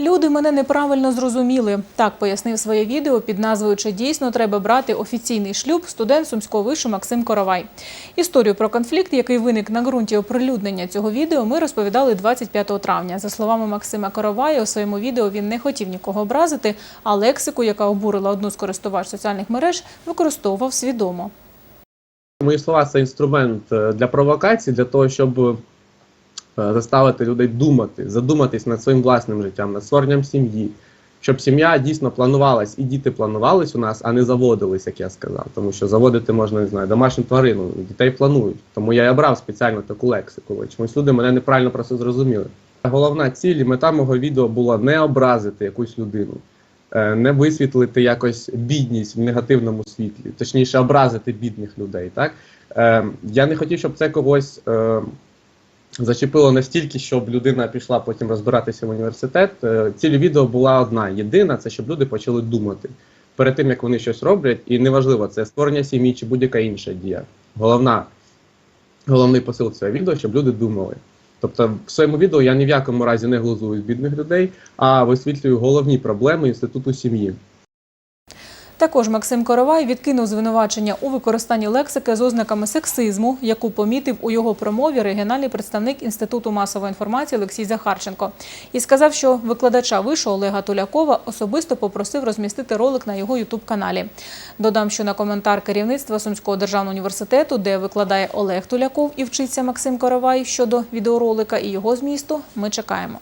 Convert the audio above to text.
Люди мене неправильно зрозуміли. Так пояснив своє відео під назвою Чи дійсно треба брати офіційний шлюб студент сумського вишу Максим Коровай. Історію про конфлікт, який виник на ґрунті оприлюднення цього відео, ми розповідали 25 травня. За словами Максима Коровая, у своєму відео він не хотів нікого образити, а лексику, яка обурила одну з користувач соціальних мереж, використовував свідомо. Мої слова це інструмент е, для провокації, для того, щоб заставити людей думати, задуматись над своїм власним життям, над створенням сім'ї, щоб сім'я дійсно планувалась, і діти планувались у нас, а не заводились, як я сказав. Тому що заводити можна, не знаю, домашню тварину, дітей планують. Тому я і обрав спеціально таку лексику. Чомусь люди мене неправильно просто зрозуміли. Головна ціль і мета мого відео була не образити якусь людину. е, Не висвітлити якось бідність в негативному світлі, точніше, образити бідних людей. Так е, я не хотів, щоб це когось е, зачепило настільки, щоб людина пішла потім розбиратися в університет. Е, ціль відео була одна: єдина це щоб люди почали думати перед тим, як вони щось роблять, і неважливо, це створення сім'ї чи будь-яка інша дія. Головна, головний посил цього відео, щоб люди думали. Тобто, в своєму відео я ні в якому разі не глузую з бідних людей, а висвітлюю головні проблеми інституту сім'ї. Також Максим Коровай відкинув звинувачення у використанні лексики з ознаками сексизму, яку помітив у його промові регіональний представник Інституту масової інформації Олексій Захарченко, і сказав, що викладача вишу Олега Тулякова особисто попросив розмістити ролик на його ютуб-каналі. Додам, що на коментар керівництва Сумського державного університету, де викладає Олег Туляков і вчиться Максим Коровай щодо відеоролика і його змісту, ми чекаємо.